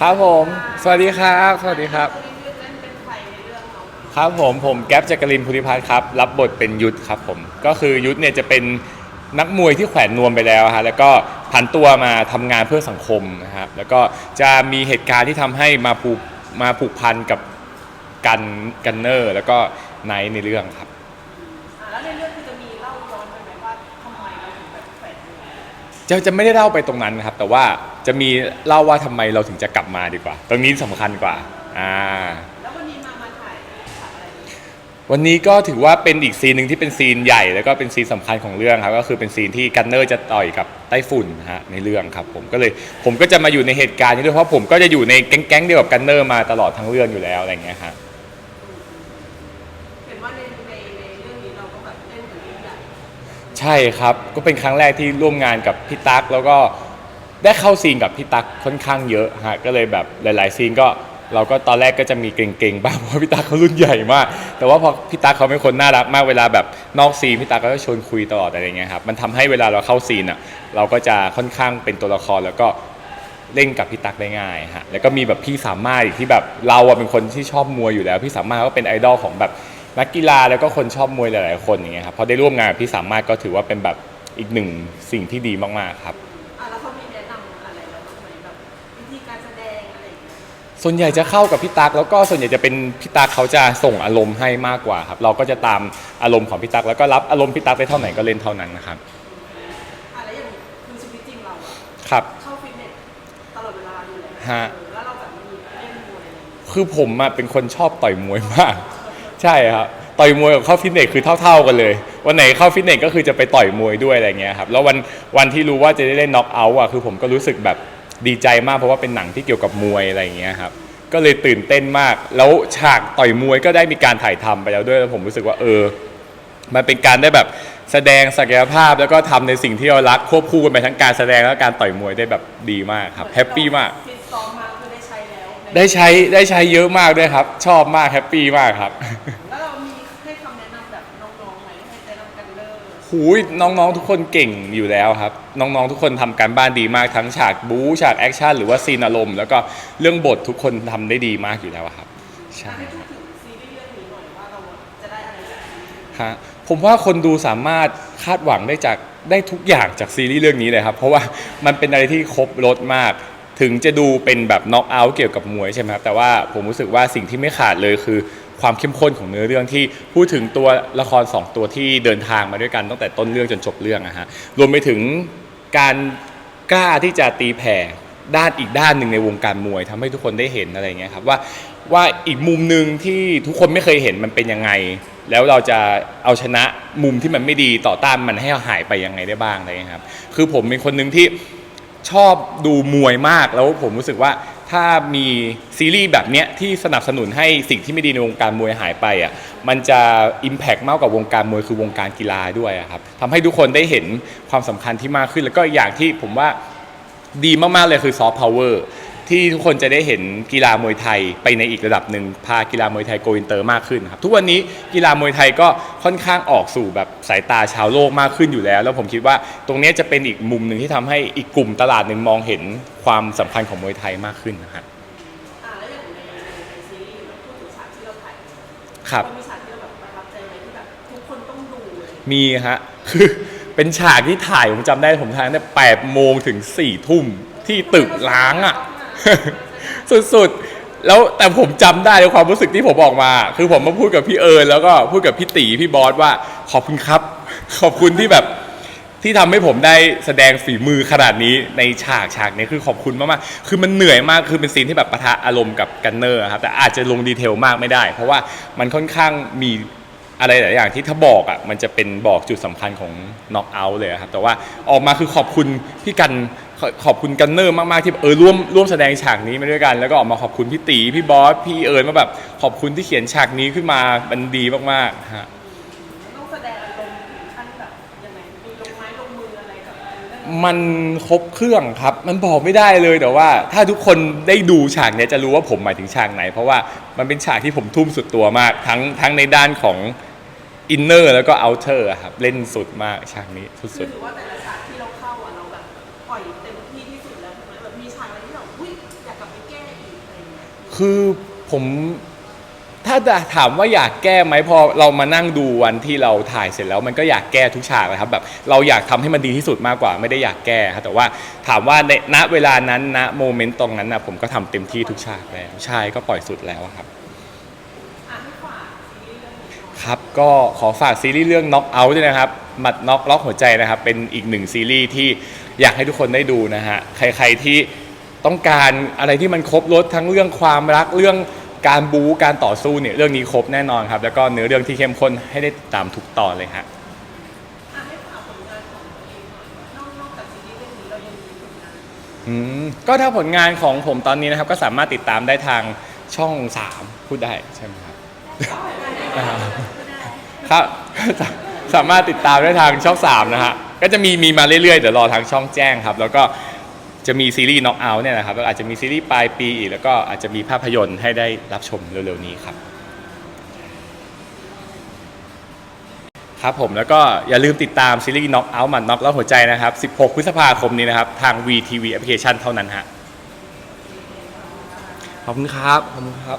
ครับผม สวัสดีครับ สวัสดีครับ ครับผมผมแก๊ปจักรินภูริพัฒน์ครับ รับบทเป็นยุทธครับผม ก็คือยุทธเนี่ยจะเป็นนักมวยที่แขวนนวมไปแล้วฮะ แล้วก็ผันตัวมาทำงานเพื่อสังคมนะครับ แล้วก็จะมีเหตุการณ์ที่ทำให้มาผูกมาผูกพันกับกันกันเนอร์ แล้วก็ไนท์ในเรื่องครับ จะจะไม่ได้เล่าไปตรงนั้นนะครับ แต่ว่าจะมีเล่าว่าทำไมเราถึงจะกลับมาดีกว่า ตรงนี้สำคัญกว่าอ่า แล้ววันนี้มามาถ่ายฉากอะไรดีวันนี้ก็ถือว่าเป็นอีกซีนหนึ่งที่เป็นซีนใหญ่ แล้วก็เป็นซีนสำคัญของเรื่องครับก็คือเป็นซีนที่กันเนอร์จะต่อยกับไต้ฝุ่นนะฮะในเรื่องครับผมก็เลยผมก็จะมาอยู่ในเหตุการณ์นี้ด้วยเพราะผมก็จะอยู่ในแก๊งๆเดียวกับกันเนอร์มาตลอดทั้งเรื่องอยู่แล้วอะไรอย่างเงี้ยฮะ เห็นว่าในในในเรื่องนี้เราก็แบบเล่นถึงเรื่องใหญ่ ใช่ครับก็เป็นครั้งแรกที่ร่วมงานกับพี่ตั๊กแล้วก็ได้เข้าซีนกับพี่ตั๊กค่อนข้างเยอะฮะก็เลยแบบหลาย ๆ ซีนก็เราก็ตอนแรกก็จะมีเก่งๆบ้างเพราะพี่ตั๊กเขารุ่นใหญ่มาก แต่ว่าพอพี่ตั๊กเขาเป็นคนน่ารักมากเวลาแบบนอกซีนพี่ตั๊กก็จะชวนคุยตลอดอะไรเงี้ยครับมันทำให้เวลาเราเข้าซีนอะเราก็จะค่อนข้างเป็นตัวละครแล้วก็เล่นกับพี่ตั๊กได้ง่ายฮะแล้วก็มีแบบพี่สามารถอีกที่แบบเราอะเป็นคนที่ชอบมวยอยู่แล้ว พี่สามารถก็เป็นไอดอลของแบบ นักกีฬาแล้วก็คนชอบมวยหลาย ๆ คนอย่างเงี้ยครับพอได้ร่วมงานกับพี่สามารถก็ถือว่าเป็นแบบอีกหนึ่งสิ่งที่ดีมาก ๆ ครับ อะแล้วเขามีแนะนำอะไรเราบ้างไหมแบบวิธีการแสดงอะไรอย่างเงี้ยส่วนใหญ่จะเข้ากับพี่ตั๊กแล้วก็ส่วนใหญ่จะเป็นพี่ตั๊กเขาจะส่งอารมณ์ให้มากกว่าครับ เราก็จะตามอารมณ์ของพี่ตั๊กแล้วก็รับอารมณ์พี่ตั๊กได้เท่าไหนก็เล่นเท่านั้นนะครับอะแล้วอย่างคือชีวิตจริงเราอะครับ เข้าฟิตเนสตลอดเวลาอยู่แล้วฮะ เออแล้วเราแบบมีเล่นมวยอะไรอย่างเงี้ยคือผมอะเป็นคนชอบต่อยมวยมาก ใช่ครับต่อยมวยกับเข้าฟิตเนสคือเท่า ๆกันเลย วันไหนเข้าฟิตเนสก็คือจะไปต่อยมวยด้วยอะไรเงี้ยครับแล้ววันวันที่รู้ว่าจะได้เล่นน็อกเอาท์อะคือผมก็รู้สึกแบบดีใจมากเพราะว่าเป็นหนังที่เกี่ยวกับมวยอะไรเงี้ยครับก็เลยตื่นเต้นมาก แล้วฉากต่อยมวยก็ได้มีการถ่ายทำไปแล้วด้วยแล้วผมรู้สึกว่าเออ มันเป็นการได้แบบแสดงศักยภาพแล้วก็ทำในสิ่งที่เรารักควบคู่กันไปทั้งการแสดงและการต่อยมวยได้แบบดีมากครับแฮปปี้มาก ได้ใช้แล้วในได้ใช้ได้ใช้เยอะมากด้วยครับ ชอบมากแฮปปี้มากครับ แล้วเรามีให้คำแนะนำแบบน้องๆไหมให้แนะนำกันเลิศหูยน้องๆทุกคนเก่งอยู่แล้วครับ น้องๆทุกคนทำการบ้านดีมากทั้งฉากบู๊ฉากแอคชั่นหรือว่าซีนอารมณ์แล้วก็เรื่องบททุกคนทำได้ดีมากอยู่แล้วอะครับใช่ ให้พูดถึงซีรีส์เรื่องนี้หน่อยว่าเราจะได้อะไรจากซีรีส์ฮะผมว่าคนดูสามารถคาดหวังได้จากได้ทุกอย่างจากซีรีส์เรื่องนี้เลยครับ เพราะว่ามันเป็นอะไรที่ครบรถมาก ถึงจะดูเป็นแบบน็อกเอาท์เกี่ยวกับมวยใช่ไหมครับแต่ว่าผมรู้สึกว่าสิ่งที่ไม่ขาดเลยคือ ความเข้มข้นของเนื้อเรื่องที่พูดถึงตัวละครสองตัวที่เดินทางมาด้วยกันตั้งแต่ต้นเรื่องจนจบเรื่องอะฮะรวมไปถึงการกล้าที่จะตีแผ่ด้านอีกด้านหนึ่งในวงการมวยทำให้ทุกคนได้เห็นอะไรเงี้ยครับว่าว่าอีกมุมหนึ่งที่ทุกคนไม่เคยเห็นมันเป็นยังไง แล้วเราจะเอาชนะมุมที่มันไม่ดีต่อต้านมันให้หายไปยังไงได้บ้างอะไรเงี้ยครับคือผมเป็นคนหนึ่งที่ ชอบดูมวยมากแล้วผมรู้สึกว่าถ้ามีซีรีส์แบบเนี้ยที่สนับสนุนให้สิ่งที่ไม่ดีในวงการมวยหายไปอะมันจะ Impact มากกว่าวงการมวยคือวงการกีฬาด้วยอะครับทำให้ทุกคนได้เห็นความสำคัญที่มากขึ้น แล้วก็อย่างที่ผมว่าดีมาก ๆ เลยคือซอฟต์พาวเวอร์ ที่ทุกคนจะได้เห็นกีฬามวยไทยไปในอีกระดับหนึ่งพากีฬามวยไทยโกอินเตอร์มากขึ้นครับทุกวันนี้กีฬามวยไทยก็ค่อนข้างออกสู่แบบสายตาชาวโลกมากขึ้นอยู่แล้ว แล้วผมคิดว่าตรงนี้จะเป็นอีกมุมหนึ่งที่ทำให้อีกกลุ่มตลาดหนึ่งมองเห็นความสำคัญของมวยไทยมากขึ้นนะฮะอ่าแล้วอย่างในในซีรีส์เราพูดถึงฉากที่เราถ่ายครับมีฉากที่เราแบบประทับใจไหมที่แบบทุกคนต้องดูเลยมีฮะคือเป็นฉากที่ถ่ายผมจำได้ผมถ่ายตั้งแต่แปดโมงถึงสี่ทุ่มที่ตึกล้างอะ สุดๆ แล้วแต่ผมจำได้ในความรู้สึกที่ผมออกมา คือผมมาพูดกับพี่เอิญแล้วก็พูดกับพี่ตีพี่บอสว่าขอบคุณครับ ขอบคุณที่แบบที่ทำให้ผมได้แสดงฝีมือขนาดนี้ในฉากฉากนี้คือขอบคุณมากๆ คือมันเหนื่อยมากคือเป็นซีนที่แบบปะทะอารมณ์กับกันเนอร์ครับแต่อาจจะลงดีเทลมากไม่ได้ เพราะว่ามันค่อนข้างมีอะไรหลายอย่างที่ถ้าบอกอะมันจะเป็นบอกจุดสำคัญของน็อกเอาท์เลยครับแต่ว่าออกมาคือขอบคุณพี่กัน ขอขอบคุณกันเนอร์มากๆที่เออร่วมร่วมแสดงฉากนี้มาด้วยกัน แล้วก็ออกมาขอบคุณพี่ตีพี่บอสพี่เอิญมาแบบขอบคุณที่เขียนฉากนี้ขึ้นมามันดีมากๆฮะต้องแสดงอารมณ์ถึงขั้นแบบยังไงมีลงไม้ลงมืออะไรกับเรื่องมันครบเครื่องครับ มันบอกไม่ได้เลยแต่ว่า ถ้าทุกคนได้ดูฉากเนี้ยจะรู้ว่าผมหมายถึงฉากไหน เพราะว่ามันเป็นฉากที่ผมทุ่มสุดตัวมาก ทั้งทั้งในด้านของอินเนอร์แล้วก็เอาเทอร์ครับเล่นสุดมากฉากนี้สุดๆ คือถือว่าแต่ละฉากที่เราเข้าอะเราแบบ ปล่อยเต็มที่ที่สุดแล้วถูกไหมแบบมีฉากอะไรที่เราอุ้ยอยากกลับไปแก้คือผมถ้าถามว่าอยากแก้ไหมพอเรามานั่งดูวันที่เราถ่ายเสร็จแล้วมันก็อยากแก้ทุกฉากเลยครับแบบเราอยากทำให้มันดีที่สุดมากกว่าไม่ได้อยากแก้ครับแต่ว่าถามว่าในณเวลานั้นณโมเมนต์ตรงนั้นนะผมก็ทำเต็มที่ทุกฉากแล้วใช่ก็ปล่อยสุดแล้วครับ อะให้ฝากซีรีส์เรื่องนี้หน่อยครับก็ขอฝากซีรีส์เรื่อง Knock Out ด้วยนะครับหมัดน็อกล็อกหัวใจนะครับ เป็นอีกหนึ่งซีรีส์ที่ อยากให้ทุกคนได้ดูนะฮะ ใครๆที่ต้องการอะไรที่มันครบรถทั้งเรื่องความรักเรื่องการบู๊การต่อสู้เนี่ยเรื่องนี้ครบแน่นอนครับ แล้วก็เนื้อเรื่องที่เข้มข้นให้ได้ติดตามทุกตอนเลยฮะอะให้ฝากผลงานของตัวเองหน่อยนอกนอกจากซีรีส์เรื่องนี้เรายังมีผลงานอืมก็ถ้าผลงานของผมตอนนี้นะครับ ก็สามารถติดตามได้ทางช่อง 3 พูดได้ใช่ไหมครับครับสามารถติดตามได้ทางช่อง 3 นะฮะ ก็จะมีมีมาเรื่อยๆเดี๋ยวรอทางช่องแจ้งครับ แล้วก็จะมีซีรีส์ Knock Out เนี่ยนะครับแล้วอาจจะมีซีรีส์ปลายปีอีกแล้วก็อาจจะมีภาพยนตร์ให้ได้รับชมเร็วๆนี้ครับ ครับผมแล้วก็อย่าลืมติดตามซีรีส์ Knock Out มันน็อกแล้วหัวใจนะครับ 16 พฤษภาคมนี้นะครับ ทาง VTV Application เท่านั้นฮะขอบคุณครับขอบคุณครับ